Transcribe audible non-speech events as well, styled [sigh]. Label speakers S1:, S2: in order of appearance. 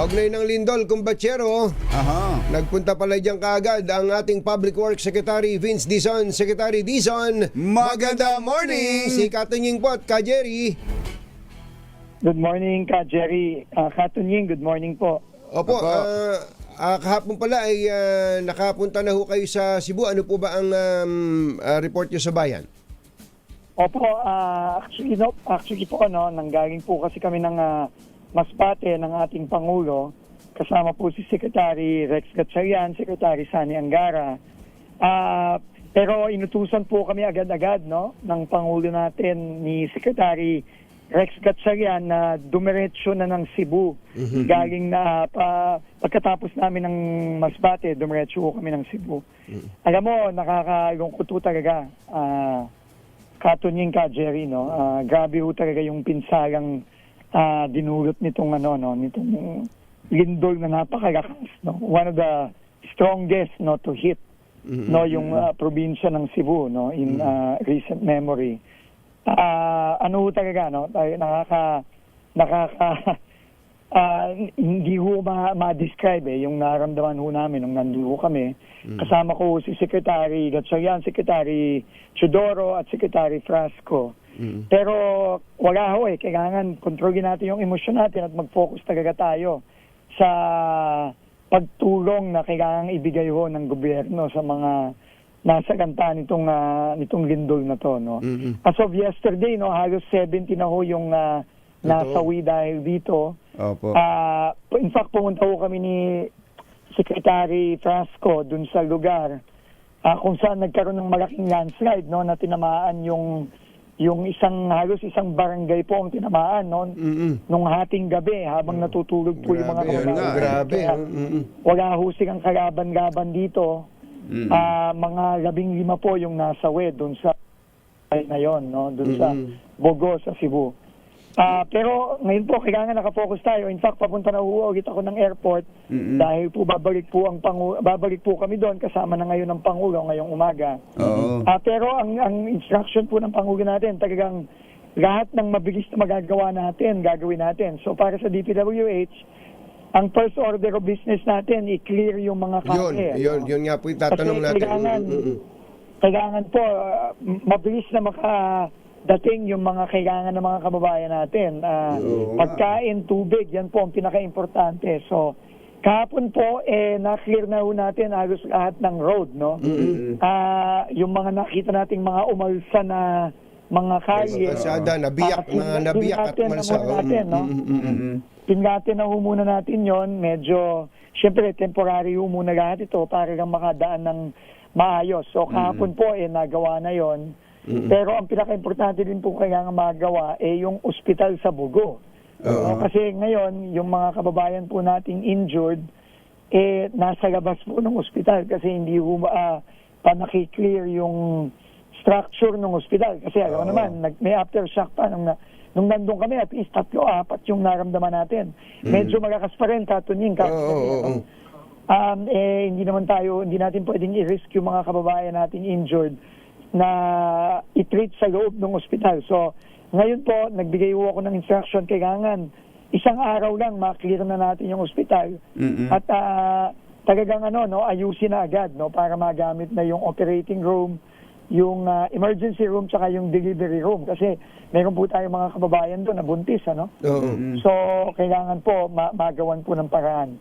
S1: Kaugnay ng Lindol, Kumbachero,
S2: Aha.
S1: nagpunta pala dyan kaagad ang ating Public Works Secretary Vince Dizon. Secretary Dizon,
S2: Maganda morning!
S1: Si Katunying po at Ka Jerry.
S3: Good morning, Ka Jerry. Uh, Katunying, good morning po.
S1: Opo,
S2: Opo.
S1: ah, ah, kahapon pala ay ah, nakapunta na ho kayo sa Cebu. Ano po ba ang um, ah, report nyo sa bayan?
S3: Opo, ah, actually, no, actually po, ano, nanggaling po kasi kami ng ah, Masbate ng ating Pangulo. Kasama po si Secretary Rex Gatchalian, Secretary Sani Angara. Ah, pero inutusan po kami agad-agad no, ng Pangulo natin ni Secretary Rex Gatchalian na dumiretso na ng Cebu. Galing na pa, pagkatapos namin ng Masbate, dumiretso kami ng Cebu. Alam mo, nakakalungkot po talaga. Ah, katunying ka, Jerry, no? Ah, grabe ho talaga yung pinsalang ah, dinulot nitong ano, no? Nitong lindol na napakalakas, no? One of the strongest, no, to hit, no, yung ah, probinsya ng Cebu, no, in ah, recent memory. Ah, ano talaga, no? Nakaka, nakaka, [laughs] ah, hindi ho ma- ma-describe eh, yung naramdaman ho namin nung nandun ho kami. Kasama ko si Secretary Gatchalian, Secretary Chudoro at Secretary Frasco. Pero wala ho eh, kailangan kontrolin natin yung emosyon natin at mag-focus talaga tayo sa pagtulong na kailangan ibigay ho ng gobyerno sa mga nasa kanta nitong ah, nitong lindol na to no. As of yesterday no, halos 70 na ho yung ah, nasawi dahil dito.
S2: Opo.
S3: Ah, in fact, pumunta ko kami ni Secretary Frasco dun sa lugar ah, kung saan nagkaroon ng malaking landslide no na tinamaan yung yung isang halos isang barangay po ang tinamaan no
S1: Mm-mm.
S3: nung hating gabi habang natutulog po yung mga
S1: Grabe, yun
S3: kababayan.
S1: grabe.
S3: Kaya
S1: Mm-mm.
S3: wala ho silang kalaban-laban dito. Ah, mga labing lima po yung nasawi doon sa ay na yon, no? Doon sa Bogo sa Cebu. Ah, pero ngayon po kailangan nakafocus tayo. In fact, papunta na ho ulit ako ng airport dahil po babalik po ang pangu babalik po kami doon kasama na ngayon ng pangulo ngayong umaga.
S2: Oo.
S3: Ah, pero ang ang instruction po ng pangulo natin talagang lahat ng mabilis na magagawa natin, gagawin natin. So para sa DPWH, ang first order of business natin, i-clear yung mga
S1: Yun,
S3: kake.
S1: yun,
S3: ano?
S1: yun nga po yung tatanong
S3: Kasi
S1: natin.
S3: kailangan,
S1: Mm-mm.
S3: kailangan po, uh, mabilis na makadating yung mga kailangan ng mga kababayan natin. Ah,
S2: Oo nga.
S3: pagkain, tubig, yan po ang pinaka-importante. So, kahapon po, eh, na-clear na ho natin halos lahat ng road, no? Ah, yung mga nakita nating mga umalsa na mga kalye.
S1: Kalsada, nabiyak,
S3: ah,
S1: mga nabiyak at
S3: tingnan
S1: malsa.
S3: muna natin, no?
S2: Mm-mm.
S3: Tingnan na ho muna natin yon medyo, syempre, temporary ho muna lahat ito para lang makadaan ng maayos. So, kahapon po, eh, nagawa na yon Pero ang pinaka-importante din po kailangan magawa, eh, yung ospital sa Bugo. No, kasi ngayon, yung mga kababayan po nating injured, eh, nasa labas po ng ospital kasi hindi ho uh, pa nakiklear yung structure ng ospital. Kasi alam mo naman, nag, may aftershock pa nung, na, nung nandun kami, at least tatlo, apat yung naramdaman natin. Medyo malakas pa rin.
S1: Oo, oo, oo.
S3: Um, eh, hindi naman tayo, hindi natin pwedeng i-risk yung mga kababayan natin injured na i-treat sa loob ng ospital. So, ngayon po, nagbigay ho ako ng instruction, kailangan isang araw lang maklear na natin yung ospital. At ah, talagang ano, no, ayusin na agad no, para magamit na yung operating room, yung ah, emergency room, tsaka yung delivery room. Kasi meron po tayong mga kababayan doon na buntis, ano?
S1: Oo.
S3: So, kailangan po ma- magawan po ng paraan.